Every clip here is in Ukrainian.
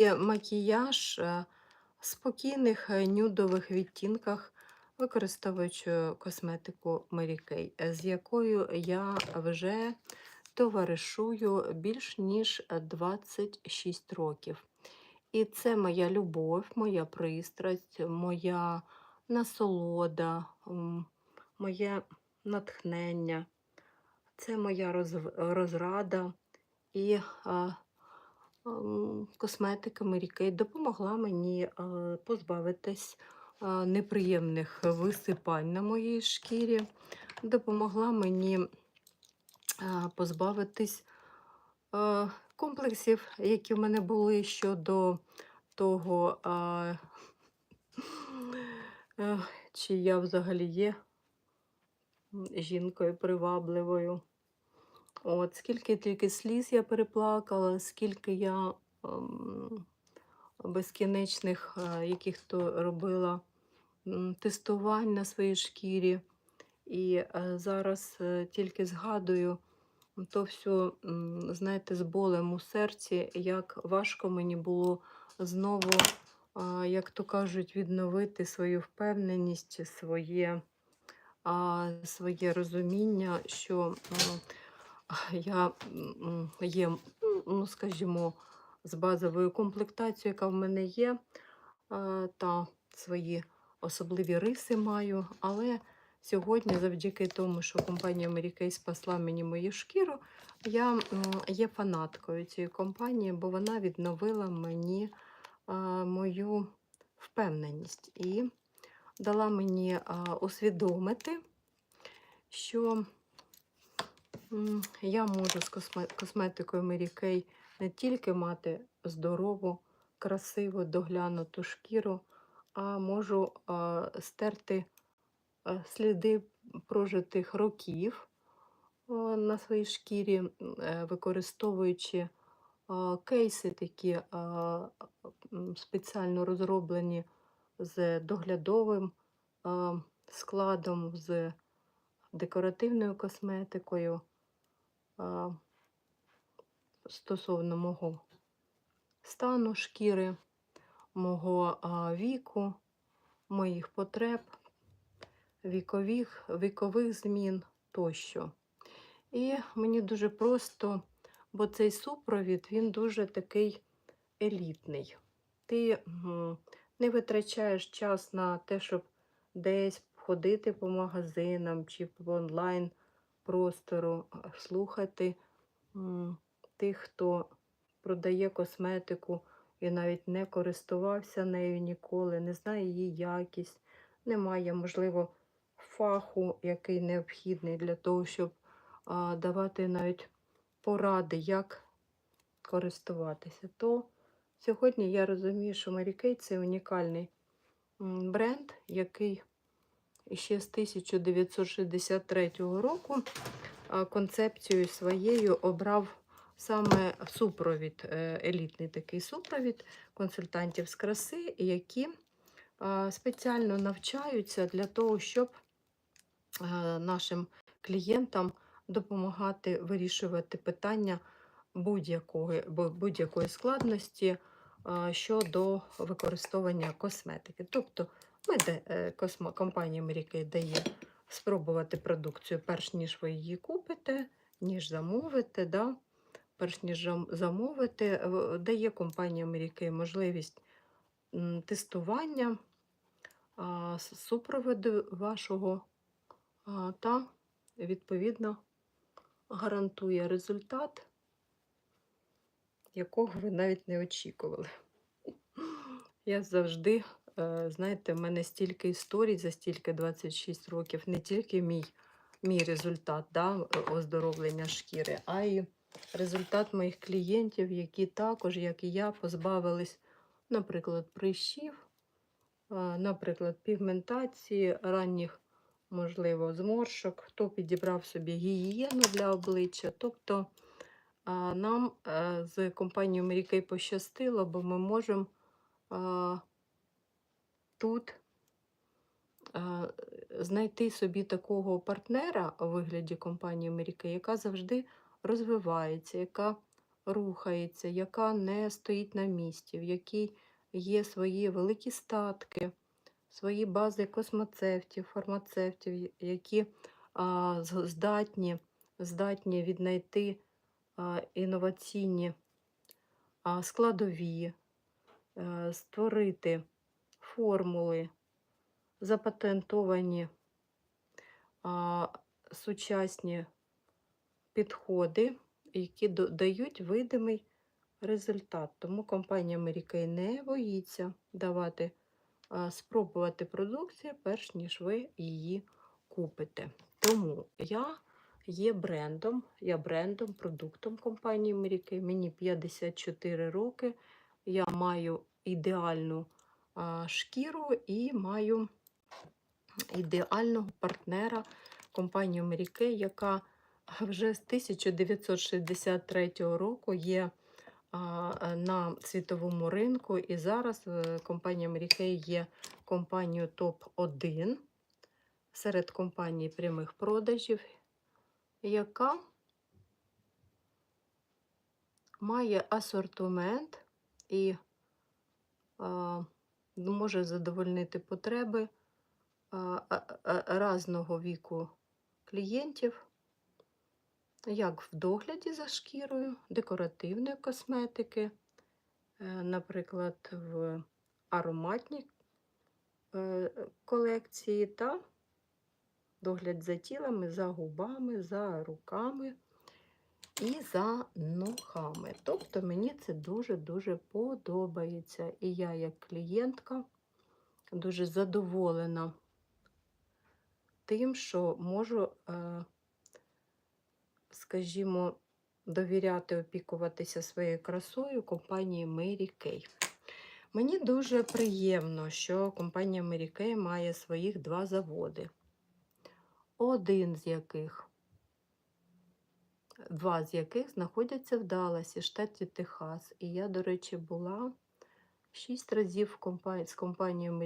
Є макіяж е, в спокійних е, нюдових відтінках, використовуючи косметику Mary Kay, е, з якою я вже товаришую більш ніж е, 26 років. І це моя любов, моя пристрасть, моя насолода, моє натхнення, це моя розрада. І косметика Mary допомогла мені е, позбавитись е, неприємних висипань на моїй шкірі, допомогла мені е, позбавитись комплексів, які в мене були щодо того, чи я взагалі є жінкою привабливою. От, скільки тільки сліз я переплакала, скільки я ем, безкінечних, е, яких то робила м, тестувань на своїй шкірі. І е, зараз е, тільки згадую то все, м, знаєте, з болем у серці, як важко мені було знову, а, як то кажуть, відновити свою впевненість, своє, а, своє розуміння, що м, я є, ну, скажімо, з базовою комплектацією, яка в мене є, та свої особливі риси маю. Але сьогодні, завдяки тому, що компанія Mary Kay спасла мені мою шкіру, я є фанаткою цієї компанії, бо вона відновила мені мою впевненість і дала мені усвідомити, що я можу з косметикою Mary Kay не тільки мати здорову, красиву, доглянуту шкіру, а можу стерти сліди прожитих років на своїй шкірі, е, використовуючи кейси такі спеціально розроблені з доглядовим складом, з декоративною косметикою стосовно мого стану шкіри, мого віку, моїх потреб, вікових, вікових змін тощо. І мені дуже просто, бо цей супровід він дуже такий елітний. Ти не витрачаєш час на те, щоб десь ходити по магазинам чи по онлайн простору, слухати тих, хто продає косметику і навіть не користувався нею ніколи, не знає її якість, не має, можливо, фаху, який необхідний для того, щоб давати навіть поради, як користуватися. То сьогодні я розумію, що Kay – це унікальний бренд, який ще з 1963 року концепцією своєю обрав саме супровід, е, елітний такий супровід консультантів з краси, які спеціально навчаються для того, щоб нашим клієнтам допомагати вирішувати питання будь-якої будь-якої складності щодо використовування косметики. Тобто де, е, компанія Kay дає спробувати продукцію, перш ніж ви її купите, ніж замовите. Да? Перш ніж замовити, дає компанія Kay можливість тестування супроводу вашого та, відповідно, гарантує результат, якого ви навіть не очікували. Я завжди, знаєте, в мене стільки історій за стільки 26 років, не тільки мій, мій результат да, оздоровлення шкіри, а й результат моїх клієнтів, які також, як і я, позбавились, наприклад, прищів, наприклад, пігментації, ранніх, можливо, зморшок, хто підібрав собі гігієну для обличчя. Тобто нам е, з компанією Kay пощастило, бо ми можемо тут знайти собі такого партнера у вигляді компанії Mary яка завжди розвивається, яка рухається, яка не стоїть на місці, в якій є свої великі статки, свої бази космоцевтів, фармацевтів, які здатні, здатні віднайти інноваційні складові, е, створити формули, запатентовані а, сучасні підходи, які дають видимий результат. Тому компанія Mary не боїться давати а, спробувати продукцію, перш ніж ви її купите. Тому я є брендом, я брендом, продуктом компанії Mary Мені 54 роки. Я маю ідеальну шкіру і маю ідеального партнера компанію Mary яка вже з 1963 року є на світовому ринку. І зараз е, компанія Mary є компанією топ-1 серед компаній прямих продажів, яка має асортимент і може задовольнити потреби різного віку клієнтів, як в догляді за шкірою, декоративної косметики, е, наприклад, в ароматній е, колекції та догляд за тілами, за губами, за руками і за ногами. Тобто мені це дуже-дуже подобається. І я, як клієнтка, дуже задоволена тим, що можу, е, скажімо, довіряти, опікуватися своєю красою компанії Mary Kay. Мені дуже приємно, що компанія Mary Kay має своїх два заводи. Один з яких два з яких знаходяться в Далласі, штаті Техас. І я, до речі, була шість разів компанії, з компанією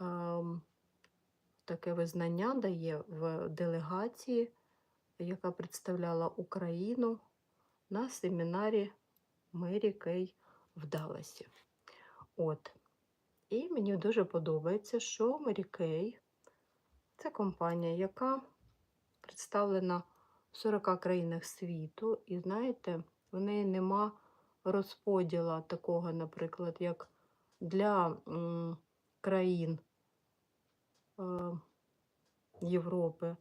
ем, таке визнання дає в делегації, яка представляла Україну на семінарі Kay в Далласі. От. І мені дуже подобається, що Kay – це компанія, яка представлена в 40 країнах світу, і знаєте, в неї нема розподілу такого, наприклад, як для м, країн е, Європи.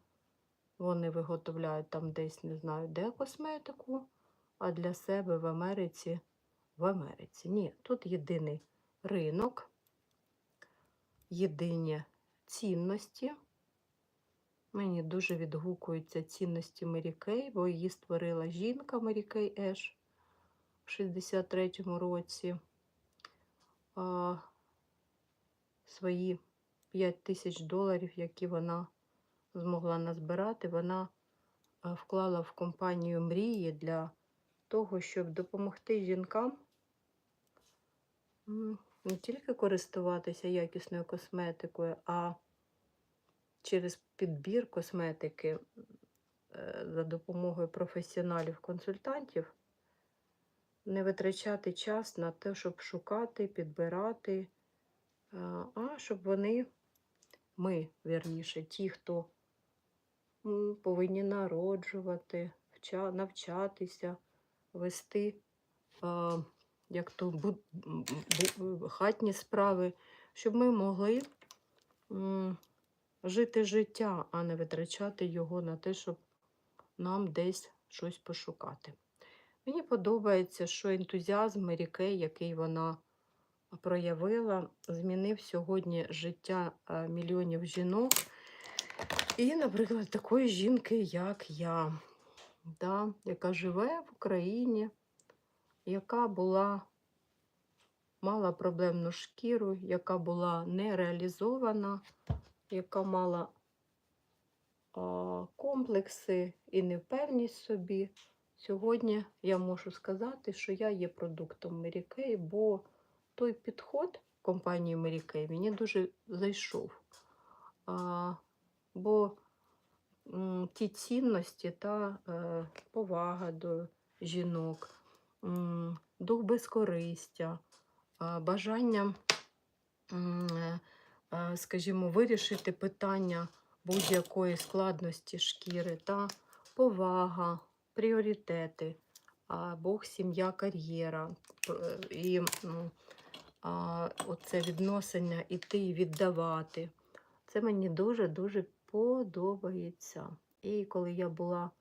Вони виготовляють там десь, не знаю, де косметику, а для себе в Америці в Америці. Ні, тут єдиний ринок, єдині цінності. Мені дуже відгукуються цінності Мері Кей, бо її створила жінка Мері Кей Еш в 63-му році. А, свої 5 тисяч доларів, які вона змогла назбирати, вона вклала в компанію мрії для того, щоб допомогти жінкам не тільки користуватися якісною косметикою, а через підбір косметики е, за допомогою професіоналів-консультантів не витрачати час на те, щоб шукати, підбирати, е, а щоб вони, ми, вірніше, ті, хто повинні народжувати, навчатися, вести е, як то хатні справи, щоб ми могли жити життя, а не витрачати його на те, щоб нам десь щось пошукати. Мені подобається, що ентузіазм Мері який вона проявила, змінив сьогодні життя е, мільйонів жінок. І, наприклад, такої жінки, як я, да, яка живе в Україні, яка була, мала проблемну шкіру, яка була не реалізована, яка мала а, комплекси і невпевність собі. Сьогодні я можу сказати, що я є продуктом Mary Kay, бо той підход компанії Mary Kay мені дуже зайшов. А, бо м, ті цінності та е, повага до жінок, м, дух безкористя, а, бажання, е, е, скажімо, вирішити питання будь-якої складності шкіри та повага, пріоритети, Бог, сім'я, кар'єра. І а, оце відношення іти і віддавати. Це мені дуже-дуже подобається. І коли я була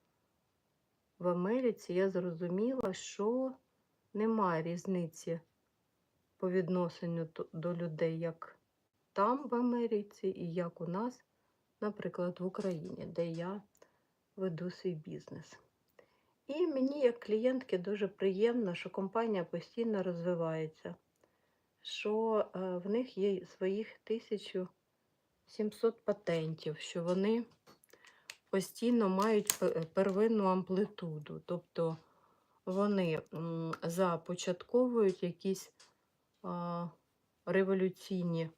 в Америці, я зрозуміла, що немає різниці по відношенню до людей, як там в Америці, і як у нас, наприклад, в Україні, де я веду свій бізнес. І мені, як клієнтки, дуже приємно, що компанія постійно розвивається, що е, в них є своїх 1700 патентів, що вони постійно мають первинну амплитуду. Тобто вони започатковують якісь революційні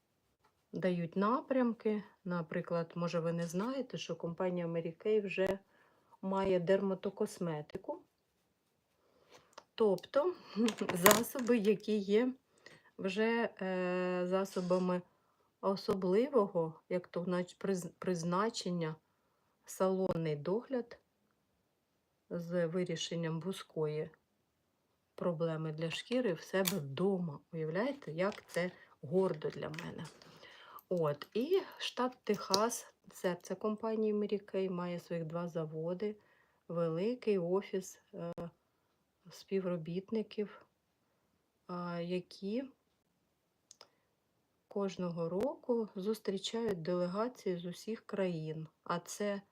дають напрямки. Наприклад, може, ви не знаєте, що компанія Mary Kay вже має дерматокосметику, тобто засоби, які є вже е, засобами особливого, як то нач- призначення, салонний догляд з вирішенням вузької проблеми для шкіри в себе вдома. Уявляєте, як це гордо для мене. От, і штат Техас, серце компанії Mary Kay, має своїх два заводи, великий офіс е, співробітників, а, які кожного року зустрічають делегації з усіх країн. А це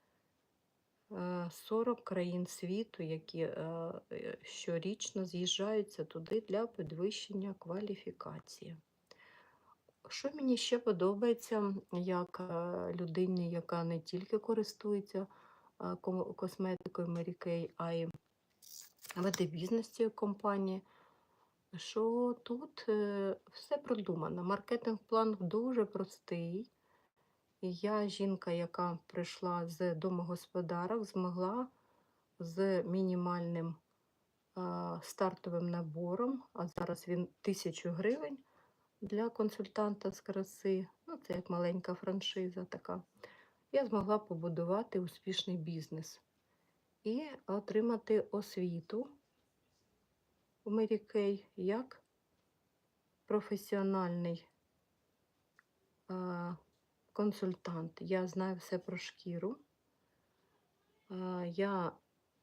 е, 40 країн світу, які е, е, щорічно з'їжджаються туди для підвищення кваліфікації. Що мені ще подобається, як е, людині, яка не тільки користується е, косметикою Mary Kay, а й веде бізнес цієї компанії, що тут е, все продумано. Маркетинг-план дуже простий. Я, жінка, яка прийшла з домогосподарок, змогла з мінімальним стартовим набором, а зараз він 1000 гривень для консультанта з краси. Ну, це як маленька франшиза така. Я змогла побудувати успішний бізнес і отримати освіту у Kay як професіональний а, консультант. Я знаю все про шкіру. А, Я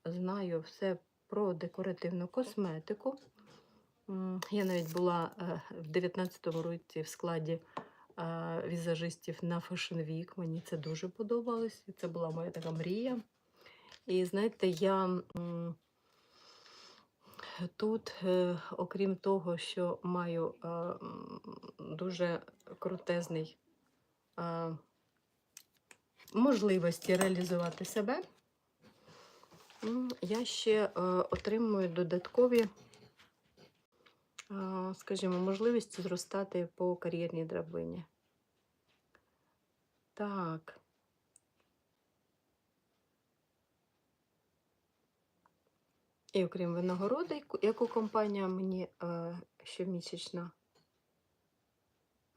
знаю все про декоративну косметику. Я навіть була е, в 19-му році в складі е, візажистів на Fashion Week. Мені це дуже подобалось. і Це була моя така мрія. І знаєте, я тут, е, окрім того, що маю дуже крутезний можливості реалізувати себе, я ще отримую додаткові, скажімо, можливості зростати по кар'єрній драбині. Так. І окрім винагороди, яку компанія мені е, щомісячно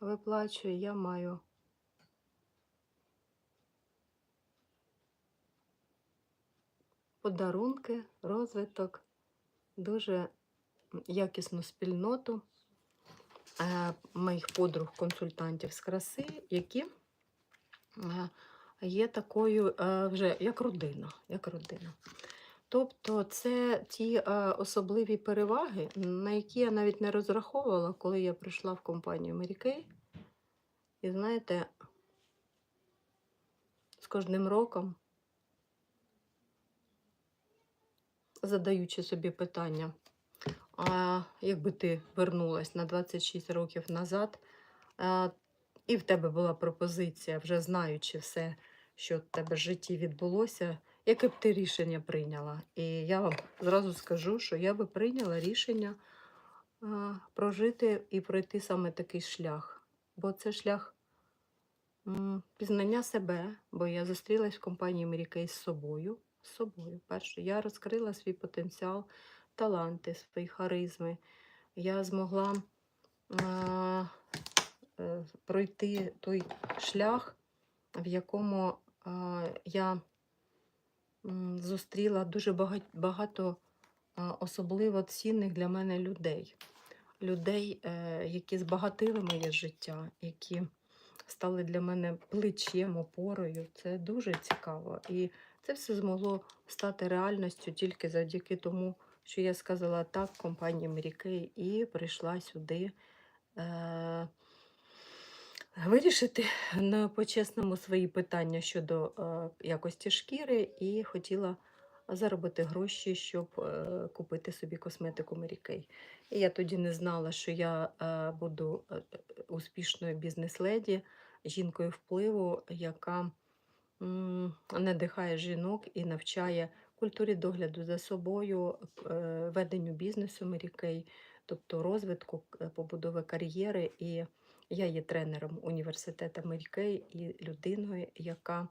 виплачує, я маю подарунки, розвиток, дуже якісну спільноту е, моїх подруг-консультантів з краси, які е, є такою е, вже як родина. Як родина. Тобто це ті особливі переваги, на які я навіть не розраховувала, коли я прийшла в компанію Mary. І знаєте, з кожним роком, задаючи собі питання, а якби ти вернулась на 26 років назад, а, і в тебе була пропозиція, вже знаючи все, що в тебе в житті відбулося, яке б ти рішення прийняла? І я вам зразу скажу, що я би прийняла рішення а, прожити і пройти саме такий шлях. Бо це шлях м, пізнання себе, бо я зустрілась в компанії Kay з собою. З собою. Перше, я розкрила свій потенціал, таланти, свої харизми. Я змогла а, е, пройти той шлях, в якому а, я зустріла дуже багато а, особливо цінних для мене людей. Людей, е, які збагатили моє життя, які стали для мене плечем, опорою. Це дуже цікаво. І це все змогло стати реальністю тільки завдяки тому, що я сказала так компанії Мрікей і прийшла сюди. Е, Вирішити на по-чесному свої питання щодо е, якості шкіри і хотіла заробити гроші, щоб е, купити собі косметику Mary І я тоді не знала, що я е, буду е, успішною бізнес-леді, жінкою впливу, яка м, надихає жінок і навчає культурі догляду за собою, е, веденню бізнесу Kay, тобто розвитку, е, побудови кар'єри. І я є тренером університету Kay і людиною, яка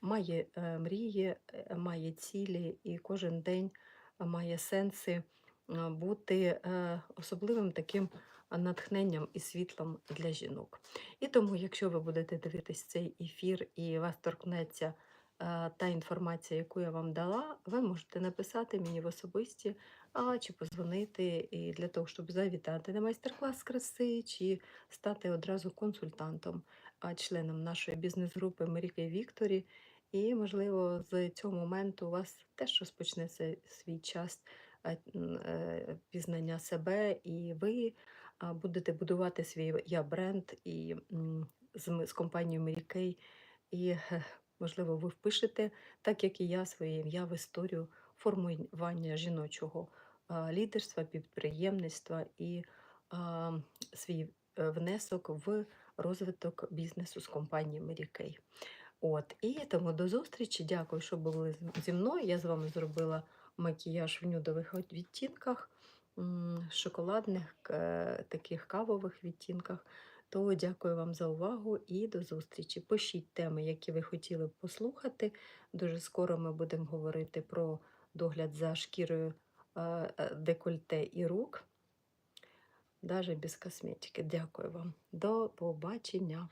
має е, мрії, має цілі, і кожен день має сенси бути особливим таким натхненням і світлом для жінок. І тому, якщо ви будете дивитись цей ефір і вас торкнеться та інформація, яку я вам дала, ви можете написати мені в особисті а, чи позвонити і для того, щоб завітати на майстер-клас краси, чи стати одразу консультантом, а, членом нашої бізнес-групи Мрікай Вікторі. І, можливо, з цього моменту у вас теж розпочнеться свій час е, пізнання себе, і ви будете будувати свій я бренд і з, з компанією Mary і, е, можливо, ви впишете, так як і я, своє ім'я в історію формування жіночого лідерства, підприємництва і а, свій е, внесок в розвиток бізнесу з Mary Kay. От, і тому до зустрічі. Дякую, що були зі мною. Я з вами зробила макіяж в нюдових відтінках, шоколадних, е, таких кавових відтінках. То дякую вам за увагу і до зустрічі. Пишіть теми, які ви хотіли б послухати. Дуже скоро ми будемо говорити про догляд за шкірою е, е, декольте і рук, навіть без косметики. Дякую вам. До побачення.